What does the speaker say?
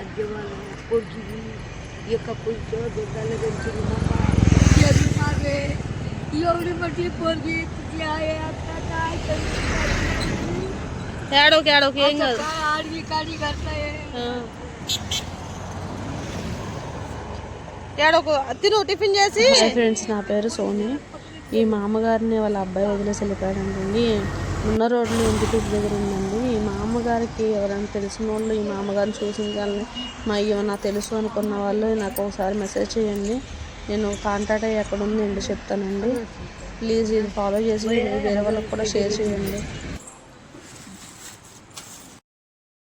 అద్దెవాళ్ళు పొడిగి ఈ యొక్క పులితో దొంగలు పెంచింది మావే? ఎవరి బట్టి పొడిగి కాడి కడతాయే. ఏడోకు తిను టిఫిన్ చేసి. ఫ్రెండ్స్ నా పేరు సోని. ఈ మామగారిని వాళ్ళ అబ్బాయి వదిలేసి వెళ్ళిపోయాడు ఉన్న రోడ్లు ఇంటికి దగ్గర ఉందండి? ఈ మామగారికి ఎవరైనా తెలిసిన వాళ్ళు ఈ మామగారిని చూసించాలని మా ఏమన్నా తెలుసు అనుకున్న వాళ్ళు నాకు ఒకసారి మెసేజ్ చేయండి. నేను కాంటాక్ట్ అయ్యి ఎక్కడ ఉంది ఏంటో చెప్తానండి. ప్లీజ్ ఇది ఫాలో చేసి వేరే వాళ్ళకి కూడా షేర్ చేయండి.